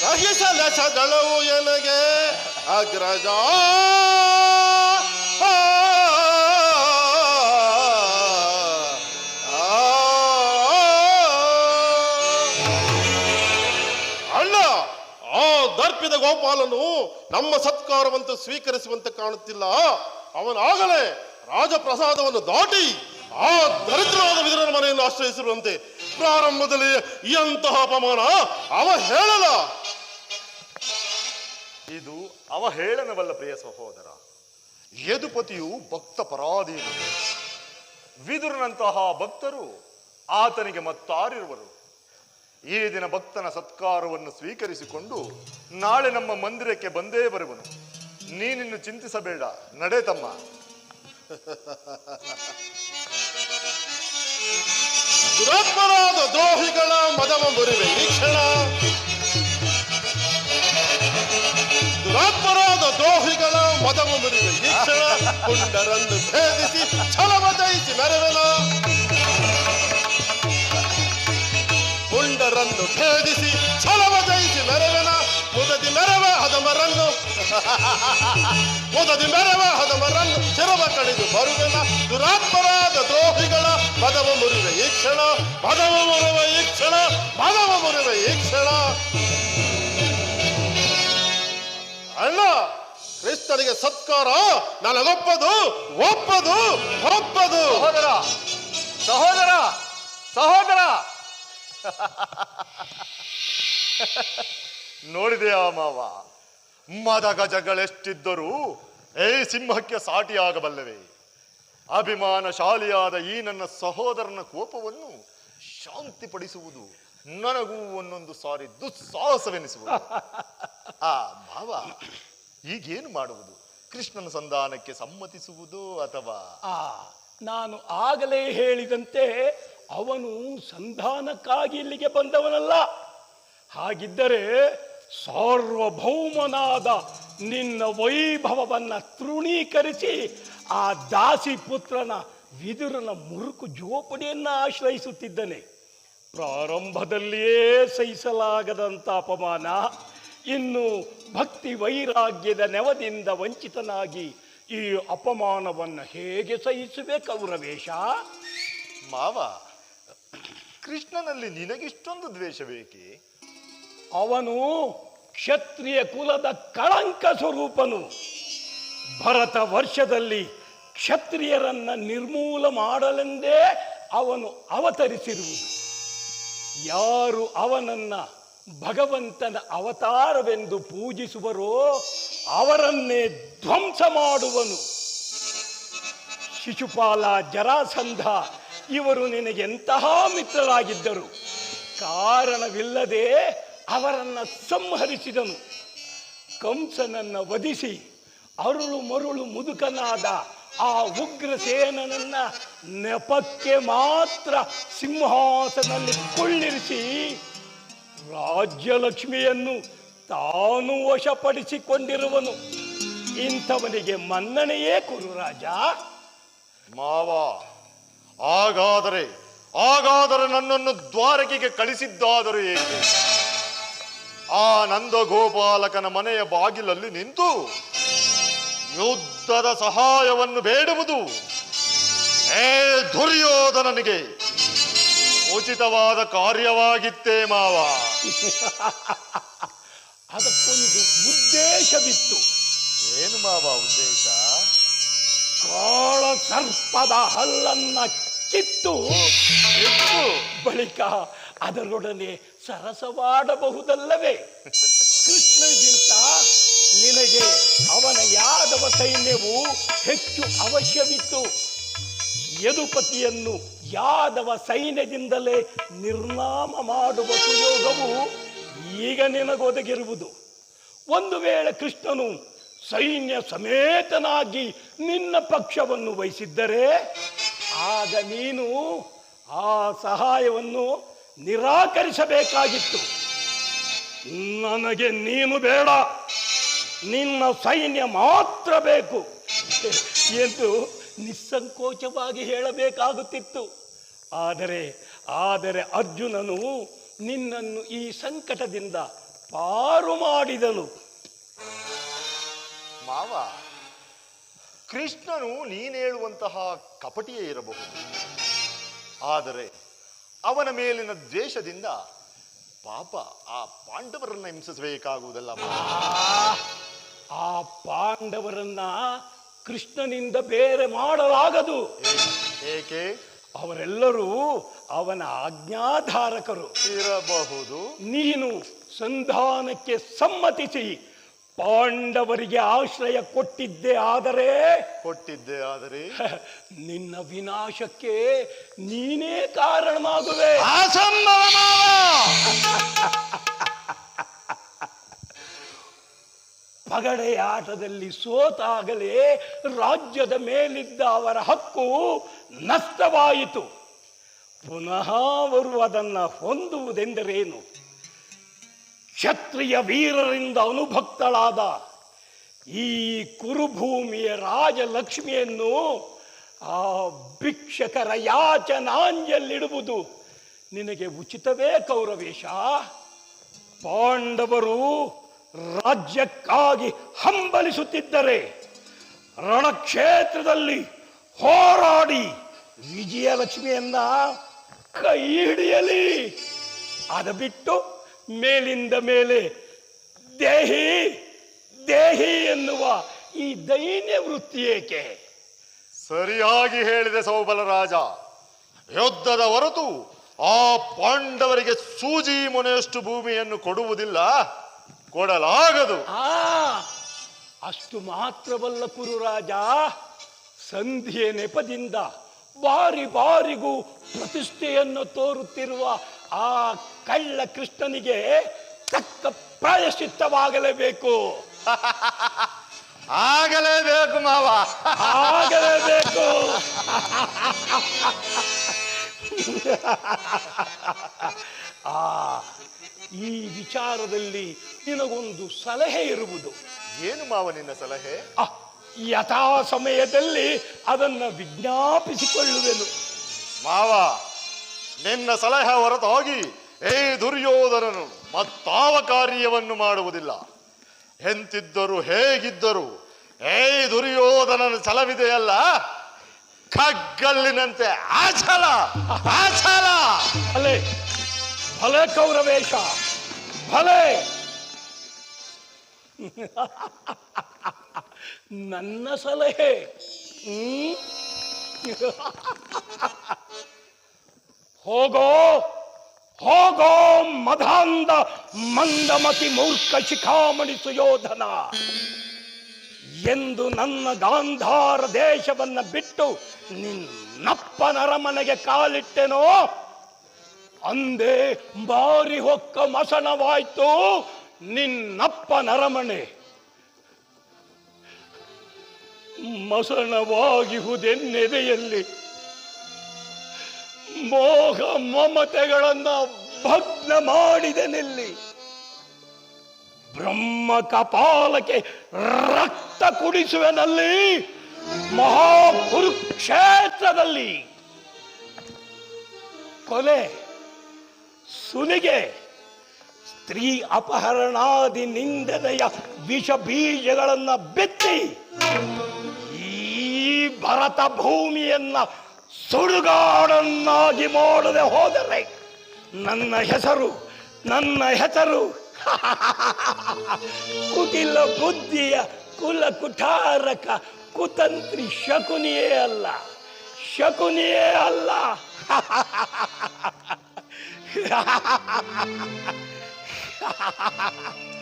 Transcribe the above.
ಸಹಿಸಲೆಸಗಳವು ಎನಗೆ ಅಗ್ರಜ ಅಣ್ಣ ಆ ದರ್ಪಿದ ಗೋಪಾಲನು ನಮ್ಮ ಸತ್ಕಾರವಂತೂ ಸ್ವೀಕರಿಸುವಂತೆ ಕಾಣುತ್ತಿಲ್ಲ ಅವನಾಗಲೇ ರಾಜಪ್ರಸಾದವನ್ನು ದಾಟಿ ಆ ದರಿದ್ರವಾದ ವಿದುರನ ಮನೆಯನ್ನು ಆಶ್ರಯಿಸಿರುವಂತೆ ಪ್ರಾರಂಭದಲ್ಲಿ ಎಂತಹ ಅಪಮಾನ? ಅವ ಹೇಳಲ ಇದು ಅವಹೇಳನವಲ್ಲ ಪ್ರಿಯ ಸಹೋದರ. ಯದುಪತಿಯು ಭಕ್ತ ಪರಾಧೀನ ವಿದುರನಂತಹ ಭಕ್ತರು ಆತನಿಗೆ ಮತ್ತಾರಿರುವರು. ಈ ದಿನ ಭಕ್ತನ ಸತ್ಕಾರವನ್ನು ಸ್ವೀಕರಿಸಿಕೊಂಡು ನಾಳೆ ನಮ್ಮ ಮಂದಿರಕ್ಕೆ ಬಂದೇ ಬರುವನು. ನೀನಿನ್ನು ಚಿಂತಿಸಬೇಡ ನಡೆ ತಮ್ಮ. ದುರಾತ್ಮರಾದ ದ್ರೋಹಿಗಳ ಮದವ ಮುರಿವೆ ಈ ಕ್ಷಣ ದುರಾತ್ಮರಾದ ದ್ರೋಹಿಗಳ ಮದವ ಮುರಿವೆ ಈ ಕ್ಷಣ ಪುಂಡರನ್ನು ಭೇದಿಸಿ ಛಲವ ಜಯಿಸಿ ಮೆರವೆನ ಪುಂಡರನ್ನು ಭೇದಿಸಿ ಛಲವ ಜಯಿಸಿ ಮೆರವೆನ ಮುದದಿ ಮೆರವ ಹದಮರನ್ನು ಮುದದಿ ಮೆರವ ಹದಮರನ್ನು ಚಿರವ ಕಡಿದು ಬರುವೆನ ದುರಾತ್ಮರಾದ ದ್ರೋಹಿಗಳ ಪದವ ಮುರಿವೆ ಈ ಕ್ಷಣ ಮಾಧವ ಮುರವ ಈ ಕ್ಷಣ ಮಾಧವ ಮುರವ ಈ ಕ್ಷಣ. ಅಲ್ಲ ಕ್ರಿಸ್ತನಿಗೆ ಸತ್ಕಾರ ನನಗೊಪ್ಪದು ಒಪ್ಪದು ಒಪ್ಪದು ಸಹೋದರ ಸಹೋದರ ಸಹೋದರ. ನೋಡಿದೆಯಾ ಮಾವ ಮದ ಗಜಗಳೆಷ್ಟಿದ್ದರೂ ಏ ಸಿಂಹಕ್ಕೆ ಸಾಟಿಯಾಗಬಲ್ಲವೆ? ಅಭಿಮಾನಶಾಲಿಯಾದ ಈ ನನ್ನ ಸಹೋದರನ ಕೋಪವನ್ನು ಶಾಂತಿಪಡಿಸುವುದು ನನಗೂ ಒಂದೊಂದು ಸಾರಿ ದುಸ್ಸಾಹಸವೆನಿಸುವುದು. ಆ ಭಾವ ಈಗೇನು ಮಾಡುವುದು? ಕೃಷ್ಣನ ಸಂಧಾನಕ್ಕೆ ಸಮ್ಮತಿಸುವುದು ಅಥವಾ? ಆ ನಾನು ಆಗಲೇ ಹೇಳಿದಂತೆ ಅವನು ಸಂಧಾನಕ್ಕಾಗಿ ಇಲ್ಲಿಗೆ ಬಂದವನಲ್ಲ. ಹಾಗಿದ್ದರೆ ಸಾರ್ವಭೌಮನಾದ ನಿನ್ನ ವೈಭವವನ್ನ ತೃಣೀಕರಿಸಿ ಆ ದಾಸಿ ಪುತ್ರನ ವಿದುರನ ಮುರುಕು ಜೋಪಡಿಯನ್ನ ಆಶ್ರಯಿಸುತ್ತಿದ್ದನೆ. ಪ್ರಾರಂಭದಲ್ಲಿಯೇ ಸಹಿಸಲಾಗದಂಥ ಅಪಮಾನ. ಇನ್ನು ಭಕ್ತಿ ವೈರಾಗ್ಯದ ನೆವದಿಂದ ವಂಚಿತನಾಗಿ ಈ ಅಪಮಾನವನ್ನು ಹೇಗೆ ಸಹಿಸುವೆ ಕೌರವೇಶ ಮಾವ ಕೃಷ್ಣನಲ್ಲಿ ನಿನಗಿಷ್ಟೊಂದು ದ್ವೇಷ ಬೇಕೆ ಅವನು ಕ್ಷತ್ರಿಯ ಕುಲದ ಕಳಂಕ ಸ್ವರೂಪನು. ಭರತ ವರ್ಷದಲ್ಲಿ ಕ್ಷತ್ರಿಯರನ್ನ ನಿರ್ಮೂಲ ಮಾಡಲೆಂದೇ ಅವನು ಅವತರಿಸಿರುವುದು. ಯಾರು ಅವನನ್ನ ಭಗವಂತನ ಅವತಾರವೆಂದು ಪೂಜಿಸುವರೋ ಅವರನ್ನೇ ಧ್ವಂಸ ಮಾಡುವನು. ಶಿಶುಪಾಲ ಜರಾಸಂಧ, ಇವರು ನಿನಗೆಂತಹ ಮಿತ್ರರಾಗಿದ್ದರು? ಕಾರಣವಿಲ್ಲದೆ ಅವರನ್ನ ಸಂಹರಿಸಿದನು. ಕಂಸನನ್ನ ವಧಿಸಿ ಅರುಳು ಮರುಳು ಮುದುಕನಾದ ಆ ಉಗ್ರಸೇನನನ್ನ ನೆಪಕ್ಕೆ ಮಾತ್ರ ಸಿಂಹಾಸನಲ್ಲಿ ಕುಳ್ಳಿರಿಸಿ ರಾಜ್ಯಲಕ್ಷ್ಮಿಯನ್ನು ತಾನು ವಶಪಡಿಸಿಕೊಂಡಿರುವನು. ಇಂಥವನಿಗೆ ಮನ್ನಣೆಯೇ ಕುರು ರಾಜ. ಮಾವ, ಹಾಗಾದರೆ ಹಾಗಾದರೆ ನನ್ನನ್ನು ದ್ವಾರಕೆಗೆ ಕಳಿಸಿದ್ದಾದರೂ ಏಕೆ? ಆ ನಂದಗೋಪಾಲಕನ ಮನೆಯ ಬಾಗಿಲಲ್ಲಿ ನಿಂತು ಯುದ್ಧದ ಸಹಾಯವನ್ನು ಬೇಡುವುದು. ಏ ದುರ್ಯೋಧನನಿಗೆ ಉಚಿತವಾದ ಕಾರ್ಯವಾಗಿತ್ತೇ ಮಾವ. ಅದಕ್ಕೊಂದು ಉದ್ದೇಶವಿತ್ತು. ಏನು ಮಾವ ಉದ್ದೇಶ? ಕಾಳ ಸರ್ಪದ ಹಲ್ಲನ್ನ ಕಿತ್ತು. ಬಳಿಕ ಅದರೊಡನೆ ಸರಸವಾಡಬಹುದಲ್ಲವೇ? ಕೃಷ್ಣಗಿಂತ ನಿನಗೆ ಅವನ ಯಾದವ ಸೈನ್ಯವು ಹೆಚ್ಚು ಅವಶ್ಯವಿತ್ತು. ಯದುಪತಿಯನ್ನು ಯಾದವ ಸೈನ್ಯದಿಂದಲೇ ನಿರ್ನಾಮ ಮಾಡುವ ಸುಯೋಗವು ಈಗ ನಿನಗೊದಗಿರುವುದು. ಒಂದು ವೇಳೆ ಕೃಷ್ಣನು ಸೈನ್ಯ ಸಮೇತನಾಗಿ ನಿನ್ನ ಪಕ್ಷವನ್ನು ವಹಿಸಿದ್ದರೆ, ಆಗ ನೀನು ಆ ಸಹಾಯವನ್ನು ನಿರಾಕರಿಸಬೇಕಾಗಿತ್ತು. ನನಗೆ ನೀನು ಬೇಡ. ನಿನ್ನ ಸೈನ್ಯ ಮಾತ್ರ ಬೇಕು ಎಂದು ನಿಸ್ಸಂಕೋಚವಾಗಿ ಹೇಳಬೇಕಾಗುತ್ತಿತ್ತು. ಆದರೆ ಆದರೆ ಅರ್ಜುನನು ನಿನ್ನನ್ನು ಈ ಸಂಕಟದಿಂದ ಪಾರು ಮಾಡಿದನು. ಮಾವ, ಕೃಷ್ಣನು ನೀನೇಳುವಂತಹ ಕಪಟಿಯೇ ಇರಬಹುದು. ಆದರೆ ಅವನ ಮೇಲಿನ ದ್ವೇಷದಿಂದ ಪಾಪ ಆ ಪಾಂಡವರನ್ನ ಹಿಂಸಿಸಬೇಕಾಗುವುದಲ್ಲ. ಆ, ಪಾಂಡವರನ್ನ ಕೃಷ್ಣನಿಂದ ಬೇರೆ ಮಾಡಲಾಗದು. ಏಕೆ? ಅವರೆಲ್ಲರೂ ಅವನ ಆಜ್ಞಾಧಾರಕರು. ಇರಬಹುದು. ನೀನು ಸಂಧಾನಕ್ಕೆ ಸಮ್ಮತಿಸಿ ಪಾಂಡವರಿಗೆ ಆಶ್ರಯ ಕೊಟ್ಟಿದ್ದೆ ಆದರೆ ಕೊಟ್ಟಿದ್ದೆ ಆದರೆ ನಿನ್ನ ವಿನಾಶಕ್ಕೆ ನೀನೇ ಕಾರಣವಾಗುವೆ. ಅಸಂಭವ ಮಾವ ಪಗಡೆಯಾಟದಲ್ಲಿ ಸೋತಾಗಲೇ ರಾಜ್ಯದ ಮೇಲಿದ್ದ ಅವರ ಹಕ್ಕು ನಷ್ಟವಾಯಿತು. ಪುನಃ ಅವರು ಅದನ್ನು ಹೊಂದುವುದೆಂದರೇನು? ಕ್ಷತ್ರಿಯ ವೀರರಿಂದ ಅನುಭಕ್ತಳಾದ ಈ ಕುರುಭೂಮಿಯ ರಾಜಲಕ್ಷ್ಮಿಯನ್ನು ಆ ಭಿಕ್ಷಕರ ಯಾಚನಾಂಜಲ್ಲಿಡುವುದು ನಿನಗೆ ಉಚಿತವೇ ಕೌರವೇಶ. ಪಾಂಡವರು ರಾಜ್ಯಕ್ಕಾಗಿ ಹಂಬಲಿಸುತ್ತಿದ್ದರೆ ರಣಕ್ಷೇತ್ರದಲ್ಲಿ ಹೋರಾಡಿ ವಿಜಯಲಕ್ಷ್ಮಿಯನ್ನ ಕೈ ಹಿಡಿಯಲಿ. ಅದು ಬಿಟ್ಟು ಮೇಲಿಂದ ಮೇಲೆ ದೇಹಿ ದೇಹಿ ಎನ್ನುವ ಈ ದೈನ್ಯ ವೃತ್ತಿ ಏಕೆ? ಸರಿಯಾಗಿ ಹೇಳಿದೆ ಸೌಬಲ ರಾಜ. ಯುದ್ಧದ ಹೊರತು ಆ ಪಾಂಡವರಿಗೆ ಸೂಜಿ ಮೊನೆಯಷ್ಟು ಭೂಮಿಯನ್ನು ಕೊಡುವುದಿಲ್ಲ. ಕೊಡಲಾಗದು. ಆ ಅಷ್ಟು ಮಾತ್ರವಲ್ಲ ಕುರುರಾಜ ಸಂಧಿಯ ನೆಪದಿಂದ ಬಾರಿ ಬಾರಿಗೂ ಪ್ರತಿಷ್ಠೆಯನ್ನು ತೋರುತ್ತಿರುವ ಆ ಕಳ್ಳ ಕೃಷ್ಣನಿಗೆ ತಕ್ಕ ಪ್ರಾಯಶ್ಚಿತ್ತವಾಗಲೇಬೇಕು ಆಗಲೇಬೇಕು ಮಾವ. ಆಗಲೇಬೇಕು. ಆ ಈ ವಿಚಾರದಲ್ಲಿ ನಿನಗೊಂದು ಸಲಹೆ ಇರುವುದು. ಏನು ಮಾವ ನಿನ್ನ ಸಲಹೆ? ಯಥಾ ಸಮಯದಲ್ಲಿ ಅದನ್ನು ವಿಜ್ಞಾಪಿಸಿಕೊಳ್ಳುವೆನು. ಮಾವ ನಿನ್ನ ಸಲಹೆ ಹೊರತಾಗಿ ಏ ದುರ್ಯೋಧನನು ಮತ್ತಾವ ಕಾರ್ಯವನ್ನು ಮಾಡುವುದಿಲ್ಲ. ಎಂತಿದ್ದರು ಹೇಗಿದ್ದರು, ಏ ದುರ್ಯೋಧನನ ಛಲವಿದೆಯಲ್ಲ? ಕಗ್ಗಲ್ಲಿನಂತೆ ಆಚಲ ಆಚಲ! ಭಲೆ ಭಲೆ ಕೌರವೇಶ, ಭಲೆ! ನನ್ನ ಸಲಹೆ? ಹೋಗೋ! ಹೋಗೋ ಮಧಾಂದ ಮಂದಮತಿ ಮೂರ್ಖ ಶಿಖಾಮಣಿ ಸುಯೋಧನ. ಎಂದು ನನ್ನ ಗಾಂಧಾರ ದೇಶವನ್ನ ಬಿಟ್ಟು ನಿನ್ನಪ್ಪನರಮನೆಗೆ ಕಾಲಿಟ್ಟೆನೋ? ಅಂದೇ ಬಾರಿ ಹೊಕ್ಕ ಮಸಣವಾಯ್ತು ನಿನ್ನಪ್ಪ ಅರಮನೆ. ಮಸಣವಾಗಿಹುದೆನ್ನೆದೆಯಲ್ಲಿ ಮೋಹ ಮಮತೆಗಳನ್ನ ಭಗ್ನ ಮಾಡಿದೆನೆಲ್ಲಿ ಬ್ರಹ್ಮ ಕಪಾಲಕ್ಕೆ ರಕ್ತ ಕುಡಿಸುವೆನಲ್ಲಿ ಮಹಾಕುರುಕ್ಷೇತ್ರದಲ್ಲಿ ಕೊಲೆ, ಸುಲಿಗೆ, ಸ್ತ್ರೀ ಅಪಹರಣಾದಿ ನಿಂದನೆಯ ವಿಷ ಬೀಜಗಳನ್ನ ಬಿತ್ತಿ ಈ ಭರತ ಭೂಮಿಯನ್ನ ಸುಡುಗಾಡನ್ನಾಗಿ ಮಾಡದೆ ಹೋದರೆ ನನ್ನ ಹೆಸರು ನನ್ನ ಹೆಸರು. ಕುಟಿಲ ಬುದ್ಧಿಯ ಕುಲ ಕುಠಾರಕ ಕುತಂತ್ರಿ ಶಕುನಿಯೇ ಅಲ್ಲ ಶಕುನಿಯೇ ಅಲ್ಲ.